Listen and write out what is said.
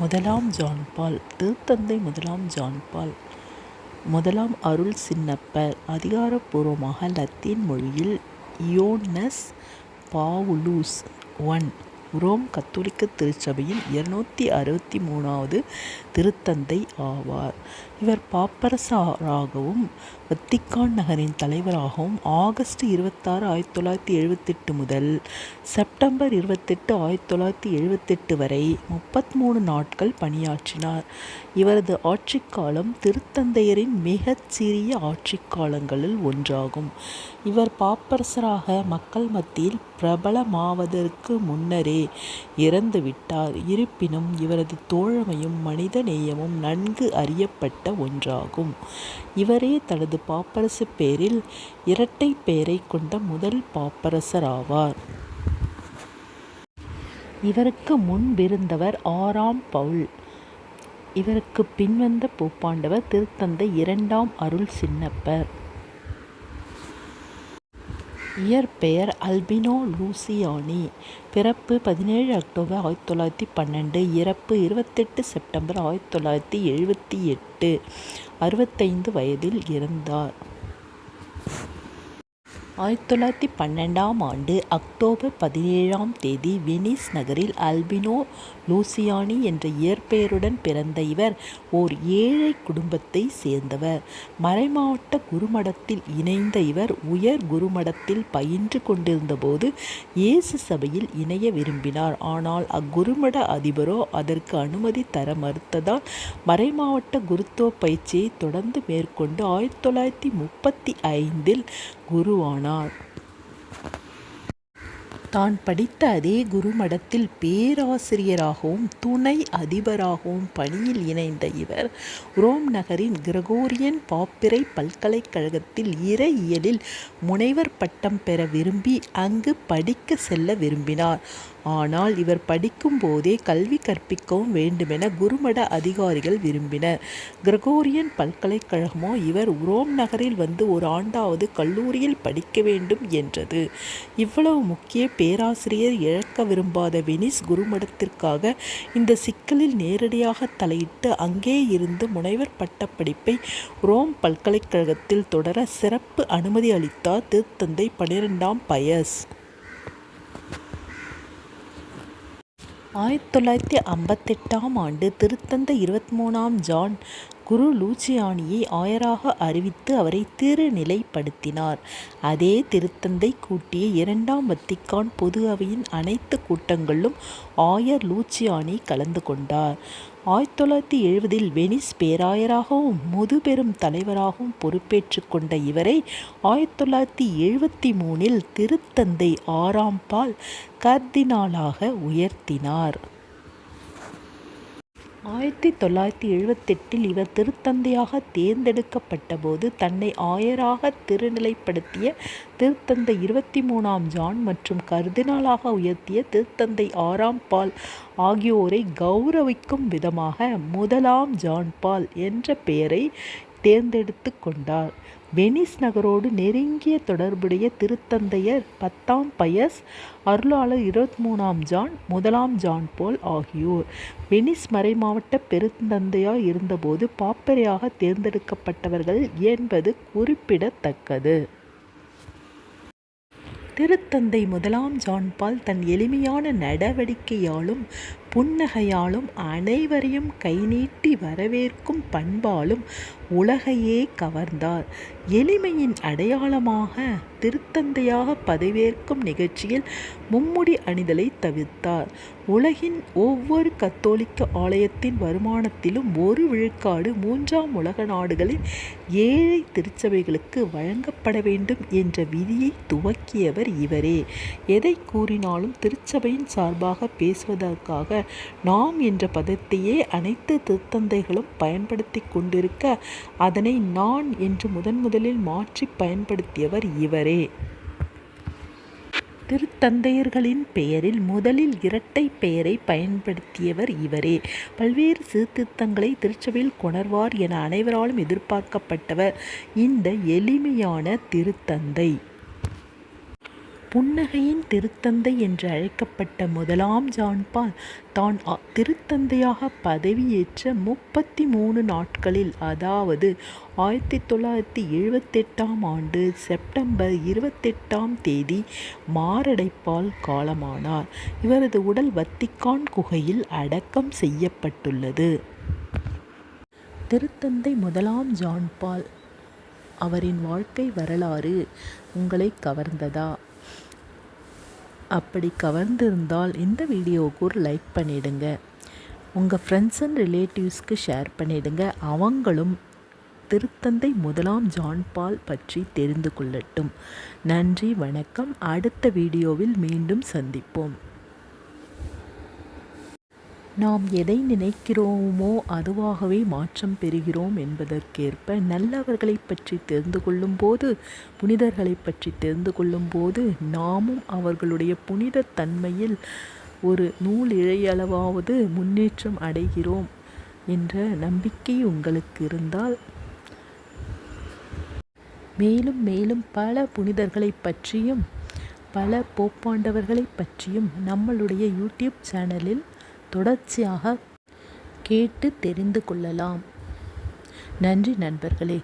முதலாம் ஜான்பால் திருத்தந்தை முதலாம் ஜான்பால் முதலாம் அருள் சின்னப்பர் அதிகாரப்பூர்வமாக லத்தீன் மொழியில் யோனஸ் பாவுலூஸ் ஒன். ரோம் கத்தோலிக்க திருச்சபையின் இருநூத்தி அறுபத்தி மூணாவது திருத்தந்தை ஆவார். இவர் பாப்பரசராகவும் வத்திக்கான் நகரின் தலைவராகவும் ஆகஸ்ட் இருபத்தாறு ஆயிரத்தி தொள்ளாயிரத்தி எழுபத்தெட்டு முதல் செப்டம்பர் இருபத்தெட்டு ஆயிரத்தி தொள்ளாயிரத்தி எழுபத்தெட்டு வரை முப்பத்தி மூணு நாட்கள் பணியாற்றினார். இவரது ஆட்சிக்காலம் திருத்தந்தையரின் மிகச்சிறிய சிறிய ஆட்சிக் காலங்களில் ஒன்றாகும். இவர் பாப்பரசராக மக்கள் மத்தியில் பிரபலமாவதற்கு முன்னரே இறந்துவிட்டார். இருப்பினும் இவரது தோழமையும் மனித நேயமும் நன்கு அறியப்பட்ட ஒன்றாகும். இவரே தனது பாப்பரசு பேரில் இரட்டை பெயரை கொண்ட முதல் பாப்பரசர் ஆவார் இவருக்கு முன்பிருந்தவர் ஆறாம் பவுல். இவருக்கு பின்வந்த பூப்பாண்டவர் திருத்தந்தை இரண்டாம் அருள் சின்னப்பர். இயற்பெயர் அல்பினோ லூசியானி பிறப்பு பதினேழு அக்டோபர் ஆயிரத்தி தொள்ளாயிரத்தி பன்னெண்டு இறப்பு இருபத்தெட்டு செப்டம்பர் ஆயிரத்தி தொள்ளாயிரத்தி எழுபத்தி எட்டு. அறுபத்தைந்து வயதில் இறந்தார். ஆயிரத்தி தொள்ளாயிரத்தி பன்னெண்டாம் ஆண்டு அக்டோபர் பதினேழாம் தேதி வெனிஸ் நகரில் அல்பினோ லூசியானி என்ற இயற்பெயருடன் பிறந்த இவர் ஓர் ஏழை குடும்பத்தை சேர்ந்தவர். மறைமாவட்ட குருமடத்தில் இணைந்த இவர் உயர் குருமடத்தில் பயின்று கொண்டிருந்தபோது இயேசு சபையில் இணைய விரும்பினார். ஆனால் அக்குருமட அதிபரோ அதற்கு அனுமதி தர மறுத்ததால் மறைமாவட்ட குருத்துவ பயிற்சியை தொடர்ந்து மேற்கொண்டு ஆயிரத்தி தொள்ளாயிரத்தி முப்பத்தி ஐந்தில் குருவானார். தான் படித்த அதே குருமடத்தில் பேராசிரியராகவும் துணை அதிபராகவும் பணியில் இணைந்த இவர் ரோம் நகரின் கிரகோரியன் பாப்பிரை பல்கலைக்கழகத்தில் இறையியலில் முனைவர் பட்டம் பெற விரும்பி அங்கு படிக்க செல்ல விரும்பினார். ஆனால் இவர் படிக்கும் போதே கல்வி கற்பிக்கவும் வேண்டுமென குருமட அதிகாரிகள் விரும்பினர். கிரகோரியன் பல்கலைக்கழகமோ இவர் உரோம் நகரில் வந்து ஒரு ஆண்டாவது கல்லூரியில் படிக்க வேண்டும் என்றது. இவ்வளவு முக்கிய பேராசிரியர் இழக்க விரும்பாத வெனிஸ் குருமடத்திற்காக இந்த சிக்கலில் நேரடியாக தலையிட்டு அங்கே இருந்து முனைவர் பட்டப்படிப்பை ரோம் பல்கலைக்கழகத்தில் தொடர சிறப்பு அனுமதி அளித்தார் திருத்தந்தை பனிரெண்டாம் பயஸ். ஆயிரத்தி தொள்ளாயிரத்தி ஐம்பத்தெட்டாம் ஆண்டு திருத்தந்தை இருபத்தி மூணாம் ஜான் குரு லூச்சியானியை ஆயராக அறிவித்து அவரை திருநிலைப்படுத்தினார். அதே திருத்தந்தை கூட்டிய இரண்டாம் வத்திக்கான் பொது அவையின் அனைத்து கூட்டங்களிலும் ஆயர் லூச்சியானி கலந்து கொண்டார். ஆயிரத்தி தொள்ளாயிரத்தி எழுபதில் வெனிஸ் பேராயராகவும் முதுபெரும் தலைவராகவும் பொறுப்பேற்று கொண்ட இவரை ஆயிரத்தி தொள்ளாயிரத்தி எழுபத்தி மூணில் திருத்தந்தை ஆறாம் பால் கர்தினாலாக உயர்த்தினார். ஆயிரத்தி தொள்ளாயிரத்தி எழுபத்தெட்டில் இவர் திருத்தந்தையாக தேர்ந்தெடுக்கப்பட்டபோது தன்னை ஆயராக திருநிலைப்படுத்திய திருத்தந்தை இருபத்தி மூணாம் ஜான் மற்றும் கர்தினாலாக உயர்த்திய திருத்தந்தை ஆறாம் பால் ஆகியோரை கௌரவிக்கும் விதமாக முதலாம் ஜான் பால் என்ற பெயரை தேர்ந்தெடுத்து கொண்டார் வெனிஸ் நகரோடு நெருங்கிய தொடர்புடைய திருத்தந்தையர் பத்தாம் பயஸ் அருளாளர் இருபத்தி மூணாம் ஜான் முதலாம் ஜான் போல் ஆகியோர். வெனிஸ் மறைமாவட்ட பெருந்தந்தையாய் இருந்தபோது பாப்பரையாக தேர்ந்தெடுக்கப்பட்டவர்கள் என்பது குறிப்பிடத்தக்கது. திருத்தந்தை முதலாம் ஜான்பால் தன் எளிமையான நடவடிக்கையாலும் புன்னகையாலும் அனைவரையும் கைநீட்டி வரவேற்கும் பண்பாலும் உலகையே கவர்ந்தார். எளிமையின் அடையாளமாக திருத்தந்தையாக பதவியேற்கும் நிகழ்ச்சியில் மும்முடி அணிதலை தவிர்த்தார். உலகின் ஒவ்வொரு கத்தோலிக்க ஆலயத்தின் வருமானத்திலும் ஒரு விழுக்காடு மூன்றாம் உலக நாடுகளின் ஏழை திருச்சபைகளுக்கு வழங்கப்பட வேண்டும் என்ற விதியை துவக்கியவர் இவரே. எதை கூறினாலும் திருச்சபையின் சார்பாக பேசுவதற்காக நாம் என்ற பதத்தையே அனைத்து திருத்தந்தைகளும் பயன்படுத்தி கொண்டிருக்க அதனை நான் என்று முதன் முதலில் மாற்றி பயன்படுத்தியவர் இவரே. திருத்தந்தையர்களின் பெயரில் முதலில் இரட்டை பெயரை பயன்படுத்தியவர் இவரே. பல்வேறு சீர்திருத்தங்களை திருச்சபையில் கொணர்வார் என அனைவராலும் எதிர்பார்க்கப்பட்டவர் இந்த எளிமையான திருத்தந்தை. புன்னகையின் திருத்தந்தை என்று அழைக்கப்பட்ட முதலாம் ஜான்பால் தான் திருத்தந்தையாக பதவியேற்ற முப்பத்தி மூணு நாட்களில் அதாவது ஆயிரத்தி தொள்ளாயிரத்தி எழுபத்தெட்டாம் ஆண்டு செப்டம்பர் இருபத்தெட்டாம் தேதி மாரடைப்பால் காலமானார். இவரது உடல் வத்திக்கான் குகையில் அடக்கம் செய்யப்பட்டுள்ளது. திருத்தந்தை முதலாம் ஜான்பால் அவரின் வாழ்க்கை வரலாறு உங்களை கவர்ந்ததா? அப்படி கவர்ந்திருந்தால் இந்த வீடியோவுக்கு ஒரு லைக் பண்ணிவிடுங்க உங்கள் ஃப்ரெண்ட்ஸ் அண்ட் ரிலேட்டிவ்ஸ்க்கு ஷேர் பண்ணிவிடுங்க அவங்களும் திருத்தந்தை முதலாம் ஜான் பால் பற்றி தெரிந்து கொள்ளட்டும். நன்றி வணக்கம். அடுத்த வீடியோவில் மீண்டும் சந்திப்போம். நாம் எதை நினைக்கிறோமோ அதுவாகவே மாற்றம் பெறுகிறோம் என்பதற்கேற்ப நல்லவர்களை பற்றி தெரிந்து கொள்ளும்போது புனிதர்களை பற்றி தெரிந்து கொள்ளும்போது நாமும் அவர்களுடைய புனித தன்மையில் ஒரு நூல் இழையளவாவது முன்னேற்றம் அடைகிறோம் என்ற நம்பிக்கை உங்களுக்கு இருந்தால் மேலும் மேலும் பல புனிதர்களை பற்றியும் பல போப்பாண்டவர்களை பற்றியும் நம்மளுடைய யூடியூப் சேனலில் தொடர்ச்சியாக கேட்டு தெரிந்து கொள்ளலாம். நன்றி நண்பர்களே.